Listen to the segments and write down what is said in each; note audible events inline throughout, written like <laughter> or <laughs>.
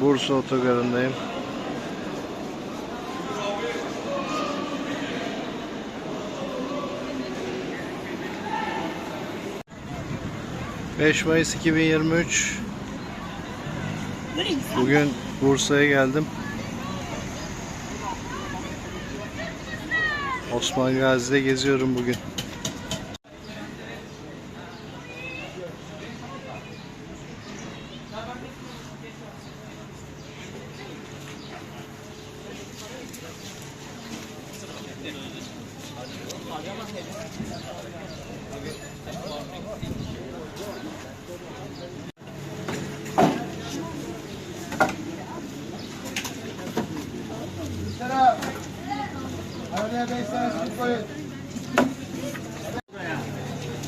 Bursa otogarındayım. ...5 Mayıs 2023... Bugün Bursa'ya geldim. Osman Gazi'de geziyorum bugün.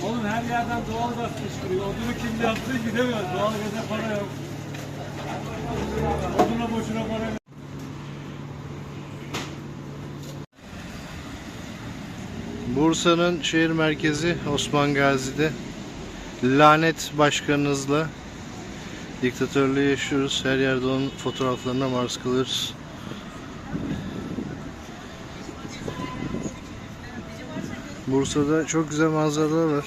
Oğlum her yerden doğalgaz fışkırıyor. Odunu kim yaptı gidemiyor. Doğalgaza para yok. Oduna boşuna para yok. Bursa'nın şehir merkezi Osman Gazi'de lanet başkanınızla diktatörlüğü yaşıyoruz. Her yerde onun fotoğraflarına maruz kalırız. Bursa'da çok güzel manzaralar var.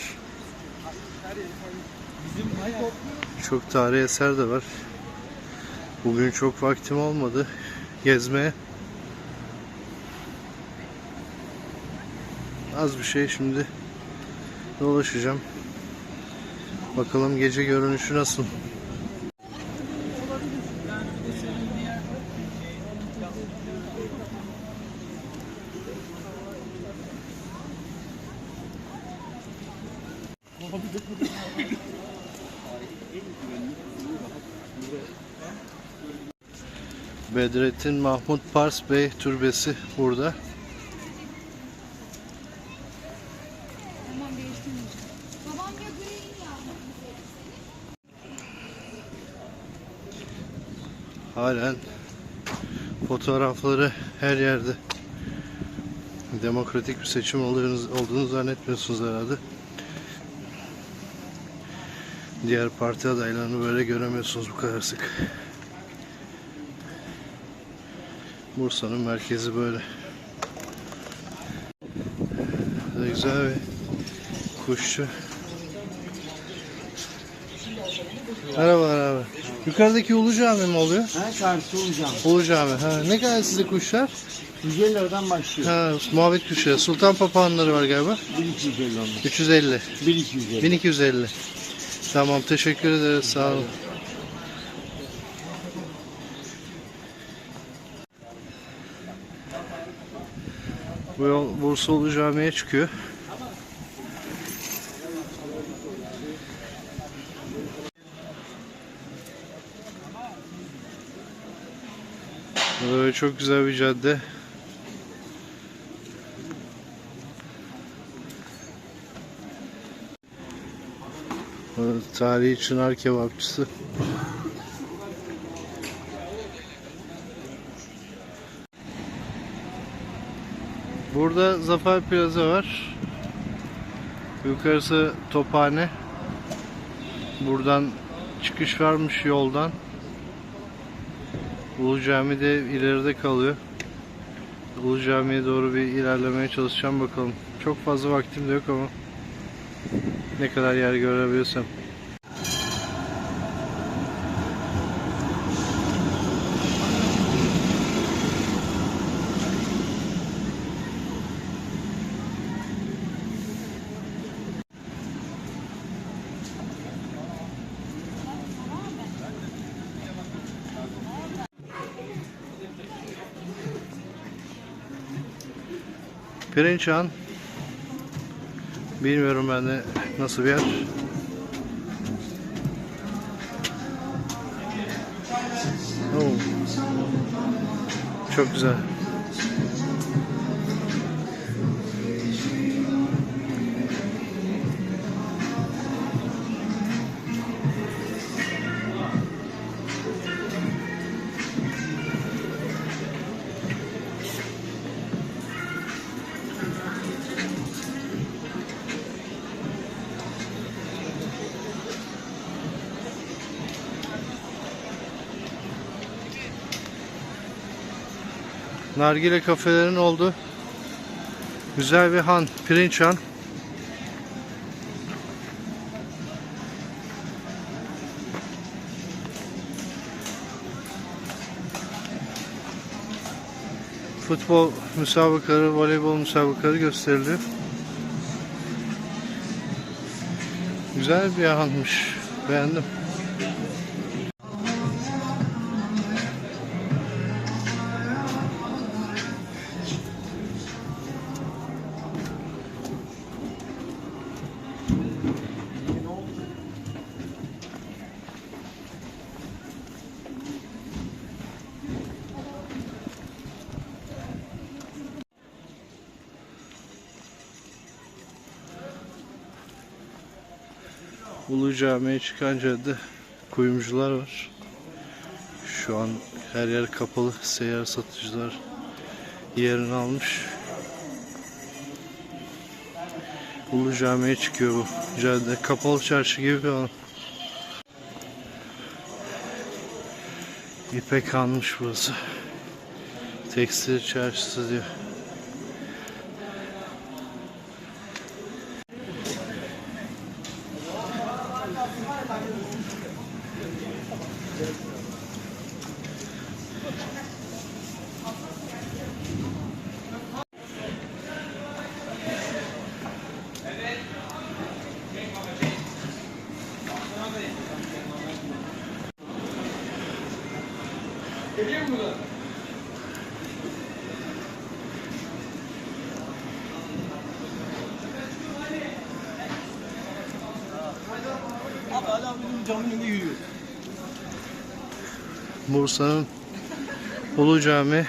Çok tarihi eser de var. Bugün çok vaktim olmadı gezmeye. Az bir şey şimdi dolaşacağım. Bakalım gece görünüşü nasıl. Bedrettin Mahmut Pars Bey Türbesi burada. Tamam değiştirmeyeceğim. Babam ya griyi ya. Halen fotoğrafları her yerde. Demokratik bir seçim olduğunu, zannetmiyorsunuz herhalde. Diğer parti adaylarını böyle göremiyorsunuz bu kadar sık. Bursa'nın merkezi. Böyle güzel bir kuşçu. Merhabalar abi. Yukarıdaki Ulu Cami mi oluyor? Ha karşı olacağım. Ulu Cami. Ha, ne kadar size kuşlar? 150 liradan başlıyor. Ha, muhabbet kuşu. Sultan papağanları var galiba. 1250 onlar. 350. 1250. 1250. Tamam teşekkür ederiz. Sağ olun. Bu yol Bursa Ulu Cami'ye çıkıyor. Böyle çok güzel bir cadde. Tarihi Çınar Kebapçısı. Burada Zafer Plaza var. Yukarısı Tophane. Buradan çıkış varmış yoldan. Ulu Cami de ileride kalıyor. Ulu Cami'ye doğru bir ilerlemeye çalışacağım bakalım. Çok fazla vaktim de yok ama ne kadar yer görebiliyorsam. Pirinçhan Bilmiyorum ben de nasıl bir yer. Oo. Çok güzel. Nargile kafelerin oldu. Güzel bir han, pirinç han. Futbol müsabakaları, voleybol müsabakaları gösteriliyor. Güzel bir hanmış. Beğendim. Ulu Cami'ye çıkan cadde kuyumcular var. Şu an her yer kapalı. Seyyar satıcılar yerini almış. Ulu Cami'ye çıkıyor bu cadde. Kapalı çarşı gibi bir alan. İpek hanmış burası. Tekstil çarşısı diyor. Abi hala benim camın önünde yürüyor. Bursa'nın Ulu Cami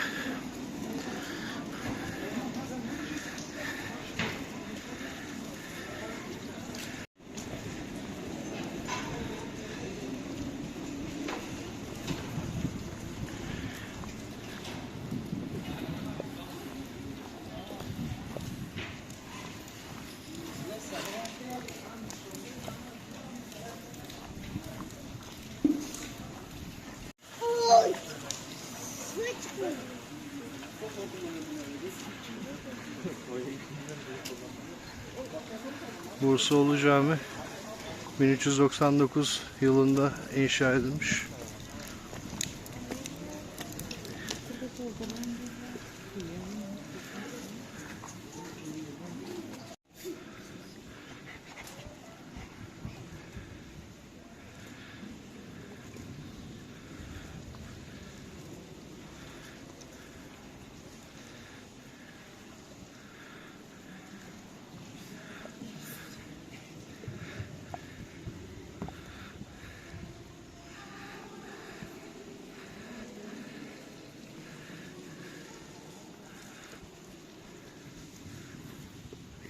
<laughs> Bursa Ulu Cami 1399 yılında inşa edilmiş.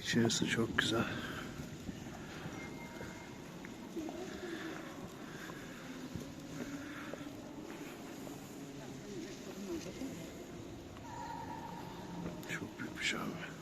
İçerisi çok güzel. Çok büyük bir cami.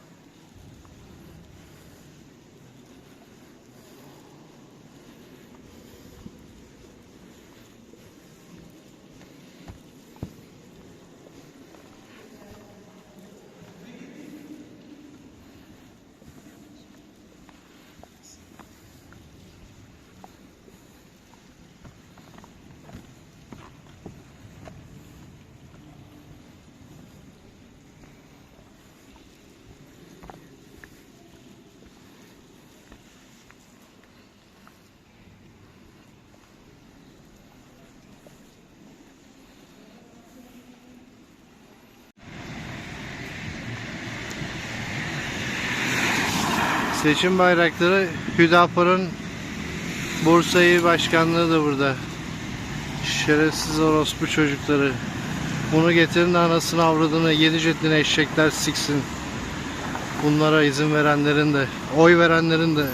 Seçim bayrakları Hüdapar'ın Bursa İl Başkanlığı da burada. Şerefsiz orospu çocukları. Bunu getirin anasını avradını yedi ceddine eşekler siksin. Bunlara izin verenlerin de, oy verenlerin de